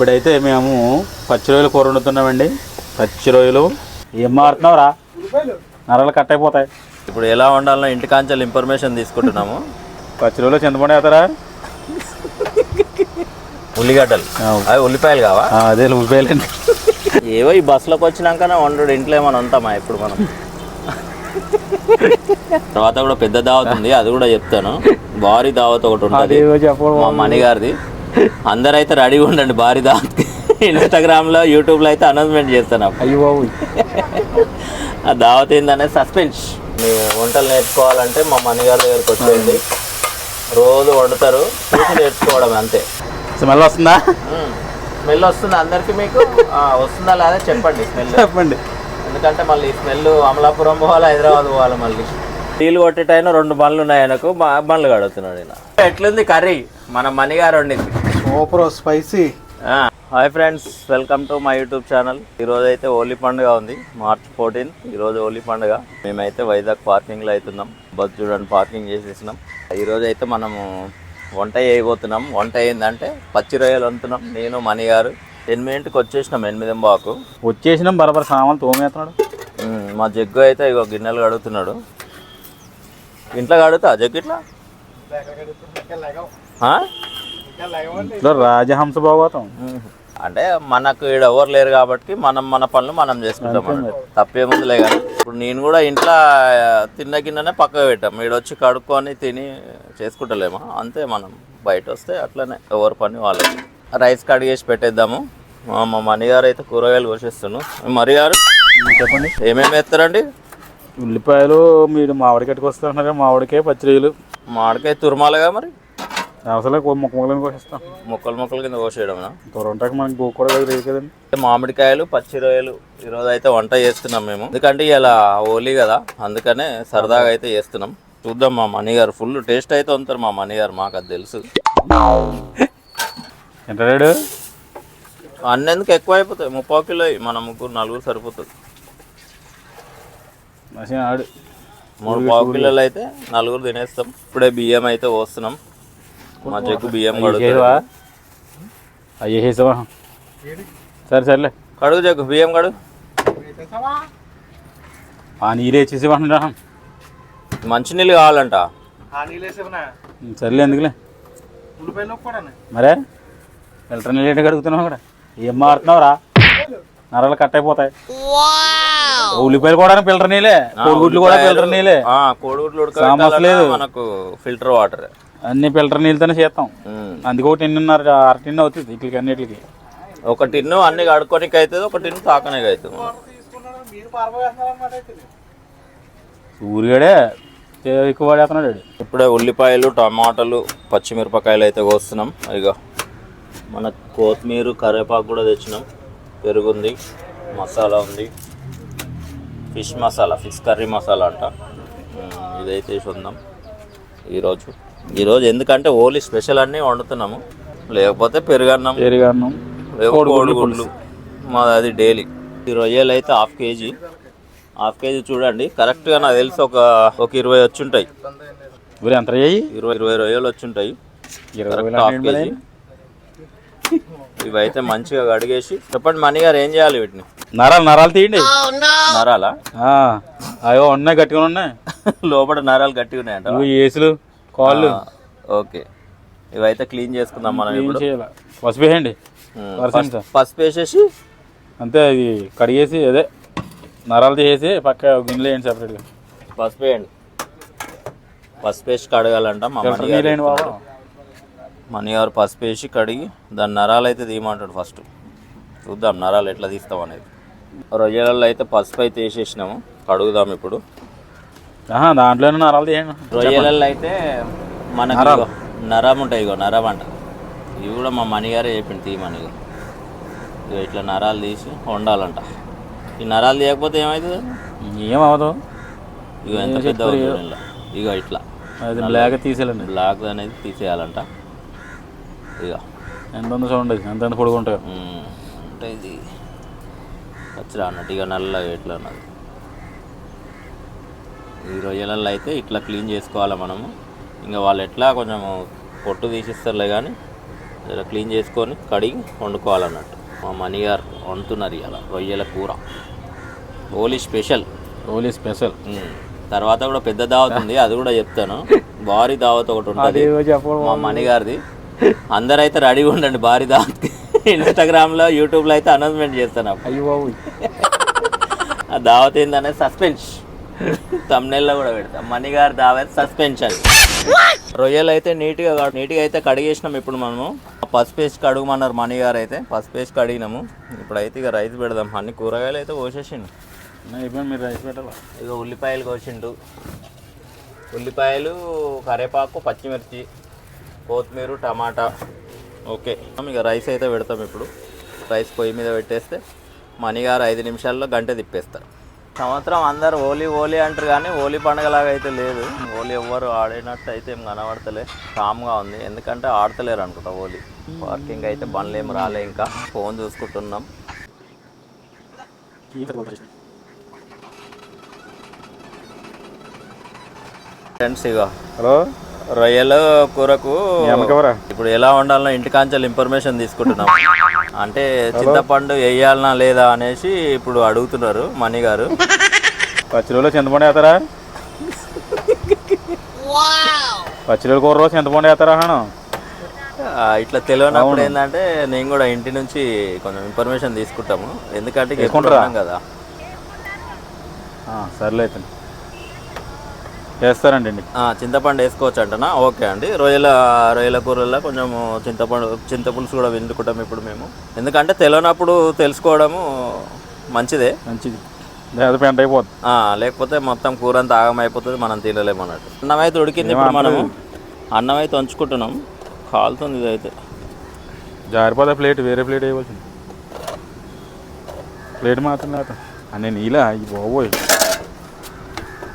ఇప్పుడైతే మేము పచ్చి రొయ్యలు కూర వండుతున్నామండి. పచ్చి రొయ్యలు. ఏం మారుతున్నావురా? నరలు కట్ అయిపోతాయి. ఇప్పుడు ఎలా వండాలో ఇంటికాంచెలు ఇన్ఫర్మేషన్ తీసుకుంటున్నాము. పచ్చి రొయ్యలు చింతపండు వేస్తారా? ఉల్లిగడ్డలు. అవి ఉల్లిపాయలు కావా? అదే ఉల్లిపాయలండి. ఏవో ఈ బస్సులోకి వచ్చినాకనే వండు ఇంట్లో ఏమైనా ఉంటామా ఇప్పుడు మనం? తర్వాత కూడా పెద్ద దావత్ ఉంది అది కూడా చెప్తాను. భారీ దావత్ ఒకటి ఉంటుంది. మా మణి గారిది అందరైతే రెడీగా ఉండండి భారీ దావత్ ఇన్స్టాగ్రామ్లో యూట్యూబ్లో అయితే అనౌన్స్మెంట్ చేస్తాను. అప్పుడు. అయ్యో ఆ దావత్ ఏందనేది సస్పెన్స్ మీ వంటలు నేర్చుకోవాలంటే మా మణి గారి దగ్గరికి వచ్చేయండి. రోజు వండుతారు చూసి నేర్చుకోవడం అంతే. స్మెల్ వస్తుందా? స్మెల్ వస్తుంది అందరికి మీకు. వస్తుందా లేదా చెప్పండి స్మెల్. చెప్పండి. ఎందుకంటే మళ్ళీ స్మెల్ అమలాపురం పోవాలి హైదరాబాద్ పోవాలి మళ్ళీ. నీళ్ళు కొట్టేటైన రెండు బండ్లు ఉన్నాయి ఆయనకు బండ్లు కడుగుతున్నాడు ఈయన. ఎట్లుంది కర్రీ? మన మణి గారు వండింది. Super spicy. Hi friends welcome to my YouTube channel. ఈరోజు అయితే హోలీ పండుగ ఉంది మార్చ్ ఫోర్టీన్ ఈరోజు హోలీ పండుగ. మేమైతే వైజాగ్ పార్కింగ్లో అవుతున్నాం బస్ చూడండి పార్కింగ్ చేసేసినాం. ఈరోజు అయితే మనము వంట చేయబోతున్నాం. వంట ఏంటంటే పచ్చి రొయ్యలు వండుతున్నాం నేను మణి గారు. ఎనిమిదింటికి వచ్చేసినాం ఎనిమిది బాకు వచ్చేసినాం బరబర సామాన్లు తోమేస్తున్నాడు. మా జగ్గు అయితే ఇగో గిన్నెలు కడుగుతున్నాడు. ఇంట్లో కడుగుతా జగ్గు ఇట్లా? ఇంట్లో రాజహంస భాగవతం. అంటే మనకు ఈడ ఎవరు లేరు కాబట్టి మనం మన పనులు మనం చేసుకుంటాం. తప్పేముందిలే కానీ ఇప్పుడు నేను కూడా ఇంట్లో తిన్న గిన్నెనే పక్కకు పెట్టాం. ఈడ వచ్చి కడుక్కొని తిని చేసుకుంటలేమా? అంతే మనం. బయట వస్తే అట్లనే ఎవరి పని వాళ్ళకి రైస్ కడిగేసి పెట్టేద్దాము. మా మణి గారు అయితే కూరగాయలు కోసేస్తున్నాను మరి గారు చెప్పండి. ఏమేమి వేస్తారండి? ఉల్లిపాయలు మీరు మామిడికట్టుకు వస్తున్నారు మామిడికాయ పచ్చి రొయ్యలు మామిడికాయ తురమాలగా మరి? అవసరం మొక్క మొక్కలను కోసేస్తాం. ముక్కలు ముక్కలు కింద కోసేయడమా తొరంటాక మనకి లేదు కదండి. మామిడికాయలు పచ్చి రొయ్యలు ఈరోజు అయితే వంట చేస్తున్నాం మేము. ఎందుకంటే ఇలా హోలీ కదా అందుకనే సరదాగా అయితే చేస్తున్నాం. చూద్దాం మా మణి గారు ఫుల్ టేస్ట్ అయితే ఉంటారు మా మణి గారు మాకు అది తెలుసు. అన్నెందుకు ఎక్కువ అయిపోతాయి? ముప్పావు కిలో. మన ముగ్గురు నలుగురు సరిపోతుంది. ఆడు. మూడు పావు కిలోలు అయితే నలుగురు తినేస్తాం. ఇప్పుడే బియ్యం అయితే పోస్తున్నాం. మా జగ్గు బియ్యం కడుగు చేసావా అయ్యే చేసావా? సరే సర్లే. కడుగు జగ్గు బియ్యం కడుగు. ఆ నీరే చేసేవాడినా మంచినీళ్ళు కావాలంట. సర్లే ఎందుకులే? మరే ఫిల్టర్ నీళ్ళు ఏంటి కడుగుతున్నావు అక్కడ? ఏం మారుతున్నావురా? నరాలు కట్ అయిపోతాయి. ఉల్లిపాయలు కూడా ఫిల్టర్ నీళ్ళే. కోడిగుడ్లు కూడా ఫిల్టర్ నీళ్ళే. కోడిగుడ్లు సమస్య లేదు. మనకు ఫిల్టర్ వాటర్. అన్ని ఫిల్టర్ నీళ్ళతోనే చేస్తాం. అందుకే ఒక టిన్నున్నర అర టిన్ను అవుతుంది ఇట్లకి. అన్నిటికి ఒక టిన్ను అన్ని కడుక్కోనికి అవుతుంది ఒక టిన్ను తాకనికి అవుతుంది సూర్యుడే ఎక్కువ వాడేస్తున్నాడు వాడు. ఇప్పుడే ఉల్లిపాయలు టమాటాలు పచ్చిమిరపకాయలు అయితే కోస్తున్నాం. ఇక మన కొత్తిమీర కరివేపాకు కూడా తెచ్చినాం. పెరుగుంది మసాలా ఉంది. Fish masala fish curry masala అంట. ఇదైతే ఉందాం. ఈరోజు ఈరోజు ఎందుకంటే ఓన్లీ స్పెషల్ అన్నీ వండుతున్నాము. లేకపోతే పెరుగన్నం పెరుగన్నం కోడిగుడ్లు మాది అది డైలీ. ఈ రొయ్యలు అయితే హాఫ్ కేజీ. హాఫ్ కేజీ చూడండి. కరెక్ట్గా నాకు తెలిసి ఒక ఒక ఇరవై వచ్చి ఉంటాయి ఊరు ఎంత ఇరవై ఇరవై రొయ్యలు వచ్చి ఉంటాయి ఇరవై కరెక్ట్ వేలు హాఫ్ కేజీ. ఇవైతే మంచిగా కడిగేసి. చెప్పండి మణి గారు ఏం చేయాలి వీటిని? నరాలు నరాలు తీయండి. నరాలా? ఆ, అయ్యో ఉన్నాయి గట్టిగా ఉన్నాయి. లోపల నరాలు గట్టిగా ఉన్నాయంట. ఏసులు. కాళ్ళు ఓకే. ఇవైతే క్లీన్ చేసుకుందాం మనం ఇప్పుడు. పసుపు వేయండి. పసుపు- వేసేసి? అంతే అది కడిగేసి అదే నరాలు తీసేసి పక్క గిన్నెలో వేయండి సపరేట్గా పసుపు వేయండి. పసుపు వేసి కడగాలంట మా మణి గారు నీళ్ళేండి బాబా చెప్తున్నాడు. మణి గారు పసుపు వేసి కడిగి దాని నరాలు అయితే తీయమంటాడు ఫస్ట్ చూద్దాం నరాలు ఎట్లా తీస్తాం అనేది. రొయ్యలలో అయితే పసుపు అయితే వేసేసినాము. కడుగుదాం ఇప్పుడు. దాంట్లోనే నరాలు తీయండి. రొయ్యలలో అయితే మనకి ఇగో నరం ఉంటాయి ఇగో నరం అంట. ఇవి కూడా మా మణిగారే చెప్పింది తీయమని ఇగో. ఇగో ఇట్లా నరాలు తీసి వండాలంట. ఈ నరాలు తీయకపోతే ఏమవుతుంది ఏం అవ్వదు ఇగో ఎంత పెద్ద. ఇగో? ఇట్లా. అది బ్లాక్ తీసేయాలండి. బ్లాక్ అనేది తీసేయాలంట. ఇక ఎంత చూడండి ఎంత ఎంత పొడుగు ఉంటాయో అంటే ఇది. పచ్చడి అన్నట్టు ఇక నల్లగా ఎట్లా అన్నది. ఈ రొయ్యలలో అయితే ఇట్లా క్లీన్ చేసుకోవాలి మనము. ఇంకా వాళ్ళు ఎట్లా కొంచెం పొట్టు తీసిస్తారులే కానీ ఇలా క్లీన్ చేసుకొని కడిగి వండుకోవాలన్నట్టు. మా మనీ గారు వండుతున్నారు ఇలా రొయ్యల కూర. ఓలీ స్పెషల్. ఓలీ స్పెషల్. తర్వాత కూడా పెద్ద దావత్ ఉంది అది కూడా చెప్తాను. భారీ దావత్ ఒకటి ఉంటుంది. మా మణి గారిది అందరైతే రెడీగా ఉండండి భారీ దావత్ ఇన్స్టాగ్రామ్లో యూట్యూబ్లో అయితే అనౌన్స్మెంట్ చేస్తాను అయ్యో ఆ దావత్ ఏందనే సస్పెన్స్ తమ్నెల్లో కూడా పెడతాం. మణి గారి దావత్ సస్పెన్షన్ రొయ్యలు అయితే నీట్గా నీట్గా అయితే కడిగేసినాం ఇప్పుడు మనము. పసుపు వేసి కడుగుమన్నారు మణి గారు అయితే. పసుపు వేసి కడిగినాము. ఇప్పుడైతే ఇక రైస్ పెడదాం. అన్ని కూరగాయలు అయితే కోసేసిండు. మీరు రైస్ పెట్టాలా? ఇక ఉల్లిపాయలు కోసిండు. ఉల్లిపాయలు కరేపాకు పచ్చిమిర్చి కొత్తిమీర టమాటా. ఓకే. ఇక రైస్ అయితే పెడతాం ఇప్పుడు. రైస్ పొయ్యి మీద పెట్టేస్తే మణిగారు ఐదు నిమిషాల్లో గంట తిప్పేస్తారు. సంవత్సరం అందరు హోలీ హోలీ అంటారు కానీ హోలీ పండుగలాగా అయితే లేదు. హోలీ ఎవ్వరు ఆడినట్టు అయితే ఏం కనబడతలే. కామ్గా ఉంది. ఎందుకంటే ఆడతలేరు అనుకుంటా హోలీ. పార్కింగ్ అయితే బండ్లు ఏం రాలే ఇంకా. ఫోన్ చూసుకుంటున్నాం. ఫ్రెండ్స్ ఇగో హలో? రొయ్యల కూరకు ఇప్పుడు ఎలా వండాలనో ఇంటికాంచెల్ ఇన్ఫర్మేషన్ తీసుకుంటున్నాం. అంటే చింతపండు వేయాలనా లేదా అనేసి ఇప్పుడు అడుగుతున్నారు మణి గారు. పచ్చి రోజులు చింతపండు వేస్తారా? పచ్చి రోజులు కూర రోజు చింతపండు వేస్తారా ఇట్లా తెలియనప్పుడు ఏంటంటే నేను కూడా ఇంటి నుంచి కొంచెం ఇన్ఫర్మేషన్ తీసుకుంటాము. ఎందుకంటే కదా. సర్లే అయితే. వేస్తారండి చింతపండు వేసుకోవచ్చు అంటనా ఓకే అండి. రొయ్యల రొయ్యల కూరల్లో కొంచెం చింతపండు చింతపులుసు కూడా వండుకుంటాం ఇప్పుడు మేము. ఎందుకంటే తెలియనప్పుడు తెలుసుకోవడము మంచిదే. మంచిది. పెంట లేకపోతే మొత్తం కూర అంతా ఆగం అయిపోతుంది మనం తినలేము అన్నట్టు. అన్నం అయితే ఉడికింది ఇప్పుడు మనము. అన్నం అయితే వంచుకుంటున్నాం కాలుతుంది ఇదైతే. జారిపోతే ప్లేట్ వేరే ప్లేట్ వేయవలసింది. ప్లేట్ మాత్రం లేక అన్నీ నీలా బాబోయ్.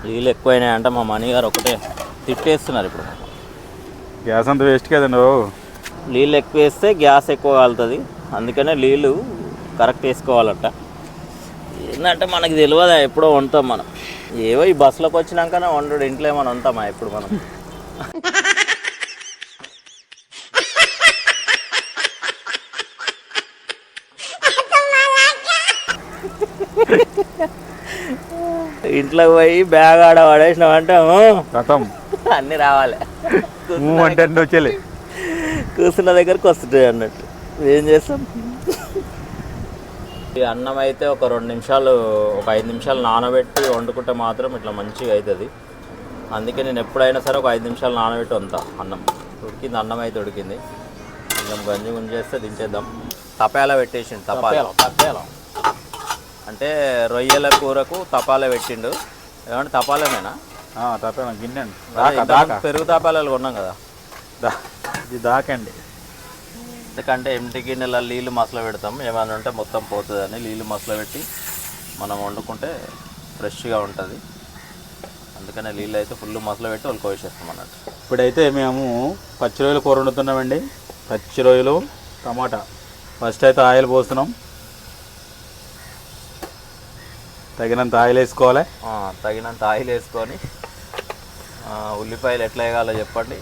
నీళ్ళు ఎక్కువైనాయి అంటే మా మణి గారు ఒకటే తిట్టేస్తున్నారు ఇప్పుడు. గ్యాస్ అంత వేస్ట్ కదండి నీళ్ళు ఎక్కువ వేస్తే గ్యాస్ ఎక్కువ కాలుతుంది. అందుకనే నీళ్ళు కరెక్ట్ వేసుకోవాలట. ఏంటంటే మనకి తెలియదా ఎప్పుడో వండుతాం మనం. ఏవో ఈ బస్సులోకి వచ్చినాకనే వండు ఇంట్లో ఏమైనా ఉంటామా ఇప్పుడు మనం? ఇంట్లో పోయి బ్యాగ్ ఆడ పడేసినామంటే ఊ, కథం. అన్నీ రావాలి. అంటే అన్నీ వచ్చేలే. కూర్చున్న దగ్గరకు వస్తుంటాయి అన్నట్టు. ఏం చేస్తాం? ఈ అన్నం అయితే ఒక రెండు నిమిషాలు ఒక ఐదు నిమిషాలు నానబెట్టి వండుకుంటే మాత్రం ఇట్లా మంచిగా అవుతుంది అందుకే నేను ఎప్పుడైనా సరే ఒక ఐదు నిమిషాలు నానబెట్టి వంతా అన్నం. ఉడికింది అన్నం అయితే ఉడికింది. కొంచెం గంజి గుంజేస్తే దించేద్దాం. తపాల పెట్టేసిండు తపాల. తప్పేలా అంటే రొయ్యల కూరకు తపాల పెట్టిండు. ఏమంటే తపాలమేనా తప్పేలా గిన్నె అండి. పెరుగు తపాలాలు కొన్నాం కదా. దా- ఇది దాకండి. ఎందుకంటే ఎంటి గిన్నెల నీళ్ళు మసలు పెడతాం. ఏమైనా ఉంటే మొత్తం పోతుందని నీళ్ళు మసలు పెట్టి మనం వండుకుంటే ఫ్రెష్గా ఉంటుంది. అందుకనే నీళ్ళు అయితే ఫుల్ మసలు పెట్టి వాళ్ళు కోసేస్తాం అన్నట్టు. ఇప్పుడైతే మేము పచ్చి రొయ్యలు కూర వండుతున్నామండి. పచ్చి రొయ్యలు టమాటా. ఫస్ట్ అయితే ఆయిల్ పోస్తున్నాం. తగినంత ఆయిల్ వేసుకోవాలి. తగినంత ఆయిల్ వేసుకొని ఉల్లిపాయలు ఎట్లా వేయాలో చెప్పండి.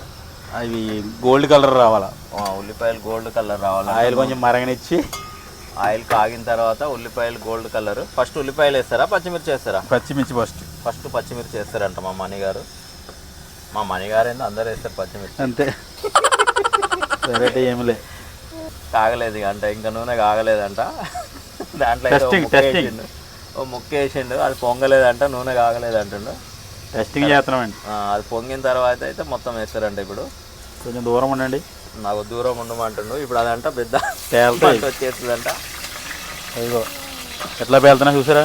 అవి గోల్డ్ కలర్ రావాలా? ఆ, ఉల్లిపాయలు గోల్డ్ కలర్ రావాలి. ఆయిల్ కొంచెం మరగనిచ్చి. ఆయిల్ కాగిన తర్వాత ఉల్లిపాయలు గోల్డ్ కలర్. ఫస్ట్ ఉల్లిపాయలు వేస్తారా పచ్చిమిర్చి వేస్తారా? పచ్చిమిర్చి ఫస్ట్. ఫస్ట్ పచ్చిమిర్చి వేస్తారంట మా మణిగారు మా మణిగారు ఏందో అందరు వేస్తారు పచ్చిమిర్చి. అంతే. వెరైటీ ఏమి లే కాగలేదు ఇక అంటే ఇంకా నూనె కాగలేదంట. దాంట్లో ముక్క testing. వేసిండు. ఓ ముక్క వేసిండు. అది పొంగలేదంట నూనె కాగలేదు అంటుండు టెస్టింగ్ చేస్తున్నామండి అది పొంగిన తర్వాత అయితే మొత్తం వేస్తారంట ఇప్పుడు. కొంచెం దూరం ఉండండి. నాకు దూరం ఉండమంటుండు. ఇప్పుడు అదంట పెద్ద వచ్చేస్తుందంట. అయ్యో. ఎట్లా పేలుతున్నా చూసారా?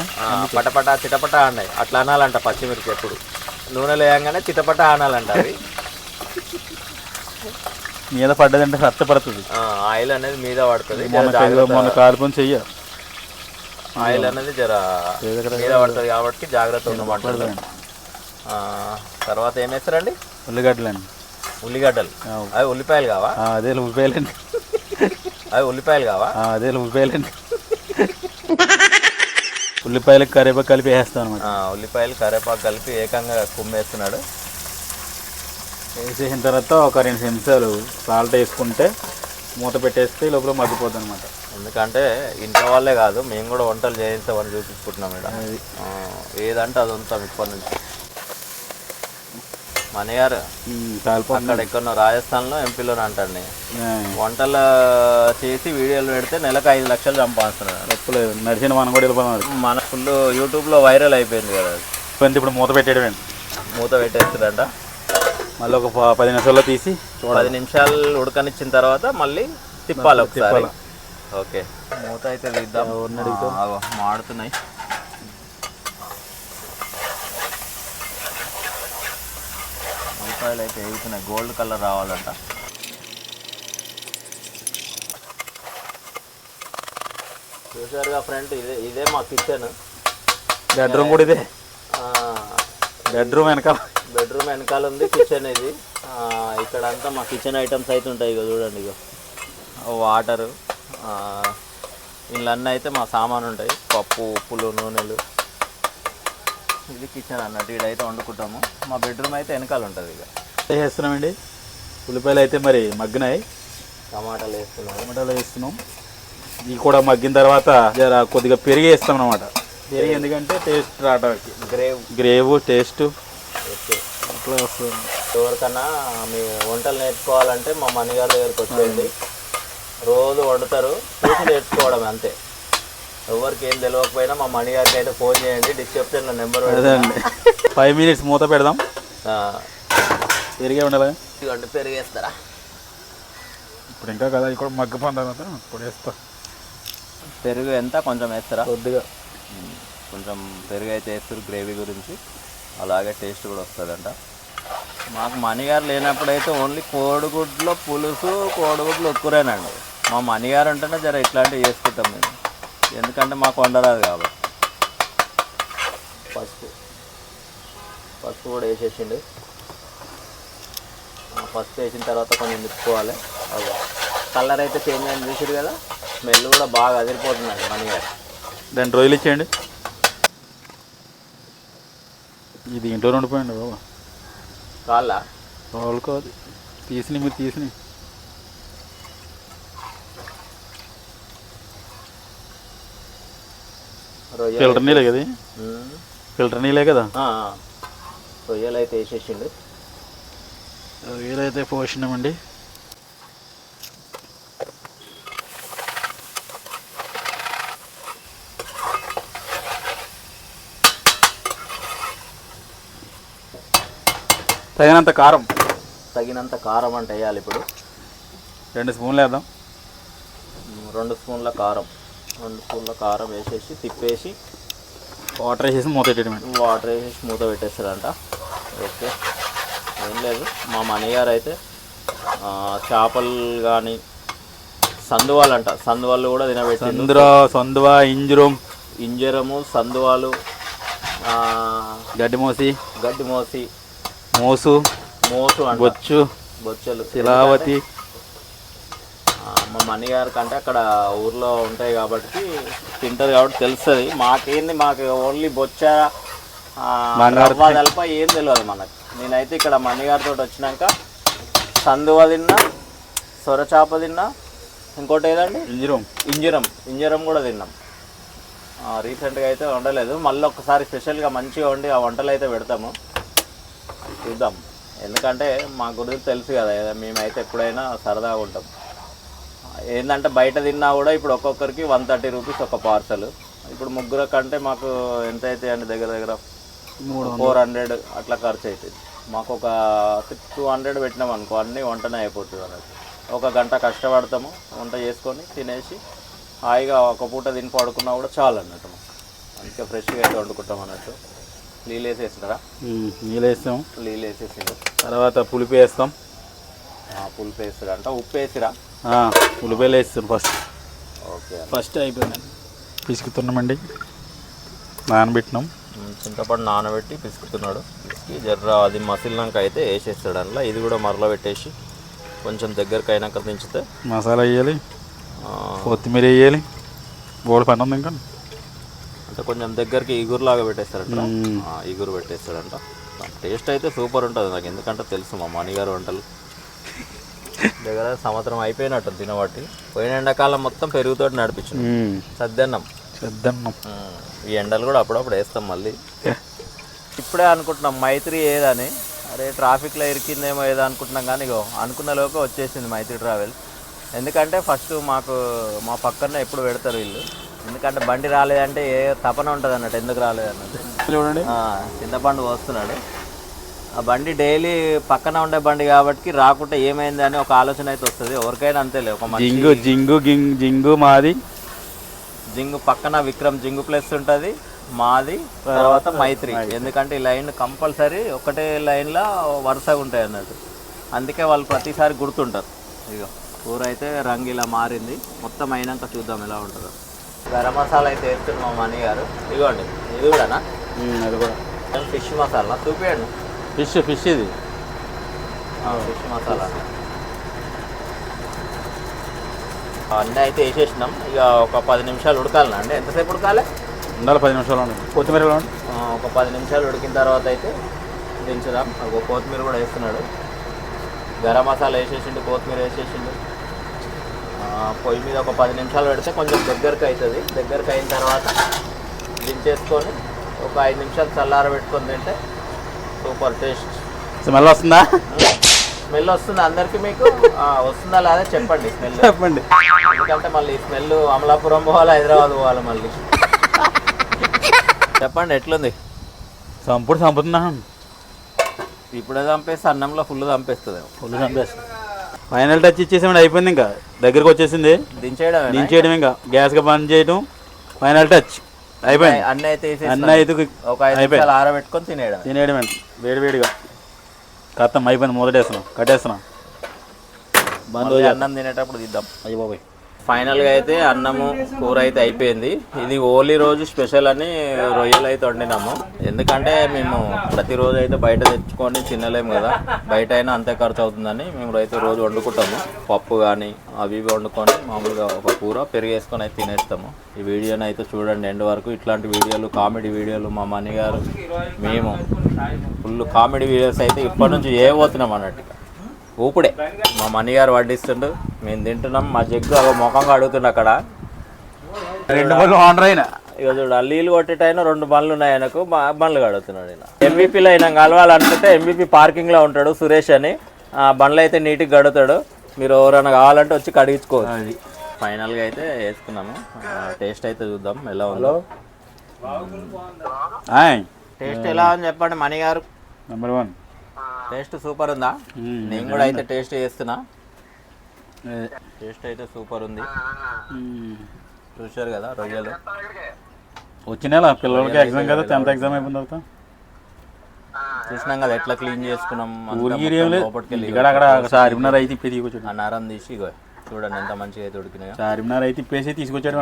పటపట చిటపట అన్నాయి. అట్లా అనాలంట పచ్చిమిర్చి ఎప్పుడు. నూనె లేయంగానే చిటపట అనాలంట అవి. మీద పడ్డదంటే రచ్చపడుతుంది ఆయిల్ అనేది మీద పడుతుంది. మొన్న కాలిపోని చెయ్య. ఆయిల్ అనేది జర మీద పడుతుంది కాబట్టి జాగ్రత్త ఉండమంటుంది ఆ, తర్వాత ఏం వేస్తారండి ఉల్లిగడ్డలండి. ఉల్లిగడ్డలు. ఆ, అవి ఉల్లిపాయలు కావా? అదే ఉల్లిపాయలండి. అవి ఉల్లిపాయలు కావా? అదే ఉల్లిపాయలండి. ఉల్లిపాయలకు కరివేపాకు కలిపి వేస్తాం అనమాట ఆ, ఉల్లిపాయలు కరివేపాకు కలిపి ఏకంగా కుమ్మేస్తున్నాడు. వేసేసిన తర్వాత ఒక రెండు నిమిషాలు సాల్ట్ వేసుకుంటే మూత పెట్టేస్తే లోపల మగ్గిపోద్ది అనమాట ఎందుకంటే ఇంట్లో వాళ్ళే కాదు మేము కూడా వంటలు చేయించామని చూపించుకుంటున్నాం ఇక్కడ. ఏదంటే అది ఉంటాం ఇప్పటి నుంచి. మనయారు అక్కడ ఎక్కడో రాజస్థాన్లో ఎంపీలోనే అంటాడు వంటలు చేసి వీడియోలు పెడితే నెలకు ఐదు లక్షలు సంపాదిస్తున్నాడు నడిచిన మనం కూడా మన ఫుల్ యూట్యూబ్లో వైరల్ అయిపోయింది కదా ఇప్పుడు మూత పెట్టేయడం మూత పెట్టేస్తుందంట. మళ్ళీ ఒక పది నిమిషాల్లో తీసి పది నిమిషాలు ఉడకనిచ్చిన తర్వాత మళ్ళీ తిప్పాలి ఒకసారి. తిప్పాలి. ఓకే. మూత అయితే తీద్దాం మాడుతున్నాయి. ఉల్లిపాయలు అయితే వేగుతున్నాయి గోల్డ్ కలర్ రావాలంట. చూసారుగా ఫ్రెండ్ ఇదే ఇదే మా కిచెన్ బెడ్రూమ్ కూడా ఇదే? బెడ్రూమ్ వెనకాల. బెడ్రూమ్ వెనకాల ఉంది కిచెన్ ఇది. ఆ, ఇక్కడ అంతా మా కిచెన్ ఐటమ్స్ అయితే ఉంటాయి ఇక చూడండి ఇక వాటరు. ఇళ్ళన్నీ అయితే మా సామాన్ ఉంటాయి పప్పు ఉప్పులు నూనెలు. ఇది కిచెన్ అన్నట్టు ఇడైతే వండుకుంటాము. మా బెడ్రూమ్ అయితే వెనకాల ఉంటుంది ఇక వేస్తున్నామండి ఉల్లిపాయలు అయితే మరి మగ్గినాయి. టమాటాలు వేస్తున్నాము టమాటాలు వేస్తున్నాం. ఇవి కూడా మగ్గిన తర్వాత జర కొద్దిగా పెరిగి వేస్తాం అనమాట పెరిగి ఎందుకంటే టేస్ట్ రావడానికి. గ్రేవ్ గ్రేవ్ టేస్ట్ ఓకే అట్లా వస్తుంది. ఎవరికన్నా మీ వంటలు నేర్చుకోవాలంటే మా మణిగారి దగ్గరికి వచ్చేయండి. రోజు వండుతారు చూసి నేర్చుకోవడం అంతే. ఎవరికి ఏం తెలియకపోయినా మా మణిగారికి అయితే ఫోన్ చేయండి డిస్క్రిప్షన్లో నెంబర్ అండి. ఫైవ్ మినిట్స్ మూత పెడదాం. పెరిగే ఉండాలి ఇదిగోండి పెరిగేస్తారా? ఇప్పుడు ఇంకా కదా ఇక్కడ మగ్గిపోయిన తర్వాత ఇప్పుడు వేస్తా. పెరుగు ఎంత కొంచెం వేస్తారా? కొద్దిగా. కొంచెం పెరుగు అయితే వేస్తారు గ్రేవీ గురించి. అలాగే టేస్ట్ కూడా వస్తుందంట. మాకు మణిగారు లేనప్పుడైతే ఓన్లీ కోడిగుడ్లో పులుసు కోడిగుడ్లు ఒక్కురేనండి మా మణిగారు ఉంటేనే జర ఇట్లాంటివి చేసుకుంటాం మేము. ఎందుకంటే మాకు వండరాదు కాబట్టి. పసుపు. పసుపు కూడా వేసేసిండు. పసుపు వేసిన తర్వాత కొంచెం తిప్పుకోవాలి అదే కలర్ అయితే చేంజ్ అయింది చూసారు కదా? స్మెల్ కూడా బాగా అదిరిపోతుందండి మణిగారు. దాన్ని రోజులు ఇచ్చేయండి. ఇది ఇంట్లో ఉండిపోయండి బాబా. కాళ్ళ? వాళ్ళు కాదు తీసిని మీరు తీసిని ఫిల్టర్ నీళ్ళే కదా. ఫిల్టర్ నీళ్ళే కదా. రొయ్యలు అయితే వేసేసిండు. వీలైతే పోసినామండి తగినంత కారం. తగినంత కారం అంటే వేయాలి ఇప్పుడు. రెండు స్పూన్లు వేద్దాం. రెండు స్పూన్ల కారం. రెండు స్పూన్ల కారం వేసేసి తిప్పేసి వాటర్ వేసేసి మూత పెట్టేయడమే వాటర్ వేసేసి మూత పెట్టేస్తారంట ఓకే. ఏం లేదు. మా మణిగారు అయితే చేపలు కానీ సందువాలు అంట సందువాళ్ళు కూడా తినబెట్టిండు సందుర సందువ ఇంజురం. ఇంజరము సందువాలు ఆ, గడ్డి మోసి. గడ్డి మోసి. మోసు. మోసు అంట. బొచ్చు. బొచ్చలు. శిలావతి. మా మణి గారి కంటే అక్కడ ఊర్లో ఉంటాయి కాబట్టి తింటారు కాబట్టి తెలుస్తుంది. మాకేంది మాకు ఓన్లీ బొచ్చ రవ్వ తలప ఏం తెలియదు మనకు. నేనైతే ఇక్కడ మణి గారితో వచ్చినాక సందువ తిన్నా సొరచాప తిన్నా ఇంకోటి ఏదండి? ఇంజురం. ఇంజరం. ఇంజరం కూడా తిన్నాం. రీసెంట్గా అయితే వండలేదు. మళ్ళీ ఒకసారి స్పెషల్గా మంచిగా వండి ఆ వంటలు అయితే పెడతాము. చూద్దాం. ఎందుకంటే మా గురించి తెలుసు కదా మేమైతే ఎప్పుడైనా సరదాగా ఉంటాం. ఏంటంటే బయట తిన్నా కూడా ఇప్పుడు ఒక్కొక్కరికి వన్ థర్టీ రూపీస్ ఒక పార్సల్. ఇప్పుడు ముగ్గురు కంటే మాకు ఎంత అవుతాయి అండి దగ్గర దగ్గర? ఫోర్ హండ్రెడ్ అట్లా ఖర్చు అవుతుంది మాకు ఒక టూ హండ్రెడ్ పెట్టినాం అనుకో అన్నీ వంటనే అయిపోతుంది అన్నట్టు. ఒక గంట కష్టపడతాము వంట చేసుకొని తినేసి హాయిగా ఒక పూట తిని పడుకున్నా కూడా చాలు అన్నట్టు మాకు. అందుకే ఫ్రెష్గా అయితే వండుకుంటాం అన్నట్టు. నీళ్ళు వేసేసినారా? ఉమ్, నీళ్ళు వేస్తాం. నీళ్ళు వేసేసిండు తర్వాత పులిపి వేస్తాం. పులుపు వేసిరా? అంట ఉప్పు వేసిరా? ఉల్లిపాయలు వేస్తాం ఫస్ట్ ఓకే. ఫస్ట్ అయిపోయింది పిసుకుతున్నామండి. నానబెట్టినాం. చింతపండు నానబెట్టి పిసుకుతున్నాడు. పిసికి జర్ర అది మసిలినాక అయితే వేసేస్తాడు అందులో. ఇది కూడా మరల పెట్టేసి కొంచెం దగ్గరకు అయినాక దించితే మసాలా వేయాలి. ఆ, కొత్తిమీర వేయాలి. బోల్ పని ఉంది ఇంకా. అంటే కొంచెం దగ్గరికి ఇగురులాగా. ఆ, ఇగురు పెట్టేస్తాడంట. టేస్ట్ అయితే సూపర్ ఉంటుంది నాకు. ఎందుకంటే తెలుసు మా మణిగారు వంటలు. దగ్గర సంవత్సరం అయిపోయినట్టు తినబట్టి పోయిన ఎండాకాలం మొత్తం పెరుగుతోటి నడిపించిన సద్దన్నం. చేద్దాం ఈ ఎండలు కూడా అప్పుడప్పుడు వేస్తాం మళ్ళీ. ఇప్పుడే అనుకుంటున్నాం మైత్రి ఏదని. అరే ట్రాఫిక్లో ఇరికిందేమో ఏదో అనుకుంటున్నాం కానీ ఇగో అనుకున్న లోపే వచ్చేసింది మైత్రి ట్రావెల్. ఎందుకంటే ఫస్ట్ మాకు మా పక్కన ఎప్పుడు పెడతారు వీళ్ళు. ఎందుకంటే బండి రాలేదంటే ఏ తపన ఉంటుంది అన్నట్టు ఎందుకు రాలేదన్నట్టు. చూడండి చింతపండు వస్తున్నాడు ఆ బండి డైలీ పక్కన ఉండే బండి కాబట్టి రాకుంటే ఏమైంది అని ఒక ఆలోచన అయితే వస్తుంది. ఎవరికైనా అంతేలే ఒక మంచి జింగు జింగు గింగ్ జింగు మాది. జింగు పక్కన విక్రమ్ జింగు ప్లస్ ఉంటుంది మాది తర్వాత మైత్రి. ఎందుకంటే ఈ లైన్ కంపల్సరీ ఒకటే లైన్లో వరుసగా ఉంటాయి అన్నట్టు. అందుకే వాళ్ళు ప్రతిసారి గుర్తుంటారు. ఇక కూర అయితే రంగు ఇలా మారింది. మొత్తం అయినాక చూద్దాం ఎలా ఉంటుందో. గరం మసాలా అయితే వేస్తుంది మా మణి గారు. ఇదిగోండి ఇది కూడానా? అది కూడా. ఫిష్ మసాలా. చూపించండి ఫిష్ ఫిష్ ఇది. ఫిష్ మసాలా. అన్నీ అయితే వేసేసినాం. ఇక ఒక పది నిమిషాలు ఉడకాలనా అండి? ఎంతసేపు ఉడకాలి? ఉండాలి పది నిమిషాలు కొత్తిమీర ఒక పది నిమిషాలు ఉడికిన తర్వాత అయితే దించుదాం. ఒక కొత్తిమీర కూడా వేస్తున్నాడు. గరం మసాలా వేసేసిండు కొత్తిమీర వేసేసిండు. పొయ్యి మీద ఒక పది నిమిషాలు పెడితే కొంచెం దగ్గరకు అవుతుంది. దగ్గరకు అయిన తర్వాత దించేసుకొని ఒక ఐదు నిమిషాలు చల్లార పెట్టుకొని తింటే సూపర్ టేస్ట్. స్మెల్ వస్తుందా? స్మెల్ వస్తుంది అందరికీ మీకు. వస్తుందా లేదా చెప్పండి స్మెల్. చెప్పండి. ఎందుకంటే మళ్ళీ స్మెల్ అమలాపురం పోవాలి హైదరాబాద్ పోవాలి మళ్ళీ. చెప్పండి ఎట్లుంది? సంపుడు సంపుతున్నా. ఇప్పుడే చంపేస్తే అన్నంలో ఫుల్ చంపేస్తుంది. ఫుల్ చంపేస్తా ఫైనల్ టచ్ ఇచ్చేసామండి అయిపోయింది ఇంకా. దగ్గరికి వచ్చేసింది. దించేయడం దించేయడం ఇంకా? గ్యాస్గా బంద్ చేయడం ఫైనల్ టచ్. అయిపోయింది. అన్నీ అయితే అన్న అయితే ఒక ఐదు ఆరబెట్టుకొని తినేయడం తినేయడమే వేడి వేడిగా కత్తం అయిపోయింది మొదటేస్తున్నాం కట్టేస్తున్నాం. బంద్ మళ్ళీ అన్నం తినేటప్పుడు తీద్దాం. అయ్యి బాబాయ్. ఫైనల్గా అయితే అన్నము కూర అయితే అయిపోయింది. ఇది ఓలీ రోజు స్పెషల్ అని రొయ్యలు అయితే వండినాము. ఎందుకంటే మేము ప్రతిరోజు అయితే బయట తెచ్చుకొని తినలేము కదా. బయట అయినా అంతే ఖర్చు అవుతుందని మేము అయితే రోజు వండుకుంటాము. పప్పు కానీ అవి ఇవి వండుకొని మామూలుగా ఒక కూర పెరిగేసుకొని అయితే తినేస్తాము. ఈ వీడియోని అయితే చూడండి. ఎండ్ వరకు ఇట్లాంటి వీడియోలు కామెడీ వీడియోలు మా మనీ గారు మేము ఫుల్ కామెడీ వీడియోస్ అయితే ఇప్పటి నుంచి ఏ పోతున్నాం అన్నట్టు ఊపుడే. మా మణి గారు వడ్డిస్తుండు. మేము తింటున్నాం. మా జగ్గు అగో ముఖంగా అడుగుతుండు అక్కడ. రెండు పళ్ళు ఆనర్ అయినా. ఇక చూడు ఆ నీళ్ళు కొట్టేటైనా రెండు బండ్లు ఉన్నాయి ఆయనకు. మా బండ్లు కడుగుతున్నాడు ఈయన. ఎంబీపీలో అయినా కలవాలనుకుంటే ఎంబీపీ పార్కింగ్లో ఉంటాడు సురేష్ అని. ఆ బండ్లు అయితే నీట్గా గడుతాడు మీరు ఎవరైనా కావాలంటే వచ్చి కడిగించుకోవచ్చు. ఫైనల్గా అయితే వేసుకున్నాము. టేస్ట్ అయితే చూద్దాం. ఎలా ఉందో. టేస్ట్ ఎలా అని చెప్పండి మణి గారు నెంబర్ వన్ టేస్ట్ సూపర్ ఉందా? నేను కూడా అయితే టేస్ట్ చేస్తున్నా. టేస్ట్ అయితే సూపర్ ఉంది. చూశారు కదా రొయ్యలు. వచ్చిన పిల్లలకి ఎగ్జామ్ కదా టెన్త్ ఎగ్జామ్ అయిపోయిన తర్వాత? చూసినాం కదా ఎట్లా క్లీన్ చేసుకున్నాం ఇక్కడ అక్కడ చార్మినార్ అయితే ఇప్పి తీసుకొచ్చాడు. ఆ నరం తీసి ఇగో చూడండి ఎంత మంచిగా అయితే ఉడికినాయో. చార్మినార్ అయితే ఇప్పేసి తీసుకొచ్చాడు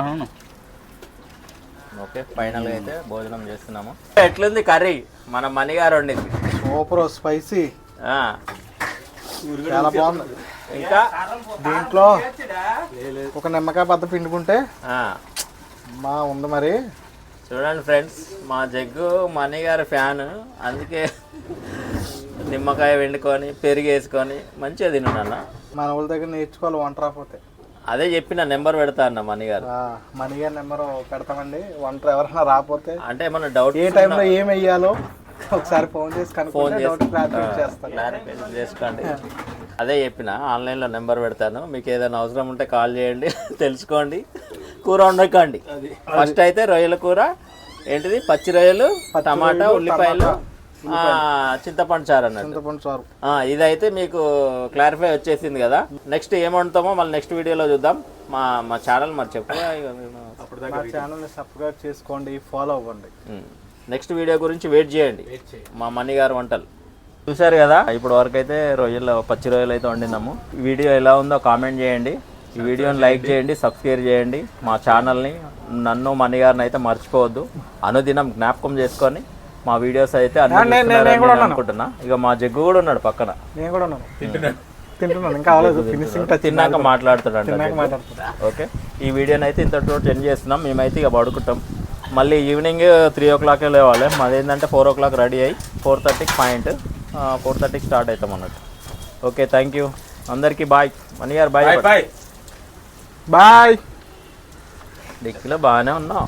ఓకే ఫైనల్గా అయితే భోజనం చేస్తున్నాము. ఎట్లుంది కర్రీ? మన మణి గారు వండింది. Super spicy. ఆ, చాలా బాగుంది. ఇంకా? దీంట్లో ఒక నిమ్మకాయ బద్ద పిండుకుంటే ఆ, మా ఉంది మరి. చూడండి ఫ్రెండ్స్ మా జగ్గు మణి గారి ఫ్యాన్. అందుకే నిమ్మకాయ వండుకొని పెరుగు వేసుకొని మంచిగా తిన్నాను మన వాళ్ళ దగ్గర నేర్చుకోవాలి వంట రాకపోతే. అదే చెప్పిన నెంబర్ పెడతా అన్న మణి గారు. మణి గారి నెంబర్ పెడతామండి. వంట ఎవరైనా రాకపోతే అంటే ఏమన్నా డౌట్ ఏ టైంలో ఏం వెయ్యాలో ఒకసారి ఫోన్ చేసి ఫోన్ చేసుకోండి. అదే చెప్పిన ఆన్లైన్లో నెంబర్ పెడతాను. మీకు ఏదైనా అవసరం ఉంటే కాల్ చేయండి. తెలుసుకోండి. కూర వండకండి. ఫస్ట్ అయితే రొయ్యల కూర. ఏంటిది? పచ్చి రొయ్యలు టమాటా ఉల్లిపాయలు. చింతపండు చారు అన్నట్టు. చింతపండు చారు. ఆ, ఇదైతే మీకు క్లారిఫై వచ్చేసింది కదా. నెక్స్ట్ ఏం వండుతామో మళ్ళీ నెక్స్ట్ వీడియోలో చూద్దాం. మా మా ఛానల్ మరి చెప్పు. మా ఛానల్ని సబ్స్క్రైబ్ చేసుకోండి ఫాలో అవ్వండి. నెక్స్ట్ వీడియో గురించి వెయిట్ చేయండి. మా మణి గారు వంటలు. చూశారు కదా? ఇప్పుడు వరకు అయితే రొయ్యలు పచ్చి రొయ్యలు అయితే వండినాము. ఈ వీడియో ఎలా ఉందో కామెంట్ చేయండి. ఈ వీడియోని లైక్ చేయండి. సబ్స్క్రైబ్ చేయండి మా ఛానల్ని నన్ను మణి గారిని అయితే మర్చిపోవద్దు. అనుదినం జ్ఞాపకం చేసుకొని మా వీడియోస్ అయితే అనుకుంటున్నా. ఇక మా జగ్గు కూడా ఉన్నాడు పక్కన. నేను కూడా ఉన్నాను. తింటున్నాను. ఇంకా అవ్వలేదు. ఫినిషింగ్ టచ్ తిన్నాక మాట్లాడుతాడు మాట్లాడుతున్నా ఓకే. ఈ వీడియోని అయితే ఇంతటితో ఎండ్ చేస్తున్నాం. మేమైతే ఇక పడుకుంటాం. మళ్ళీ ఈవినింగ్ త్రీ ఓ క్లాక్ లేవాలి. మాది ఏంటంటే ఫోర్ ఓ క్లాక్ రెడీ అయ్యి ఫోర్ థర్టీకి పాయింట్. ఫోర్ థర్టీకి స్టార్ట్ అవుతాం అన్నట్టు. ఓకే థ్యాంక్ యూ అందరికి bye one year bye bye bye డిక్కీలో బాగానే ఉన్నావు.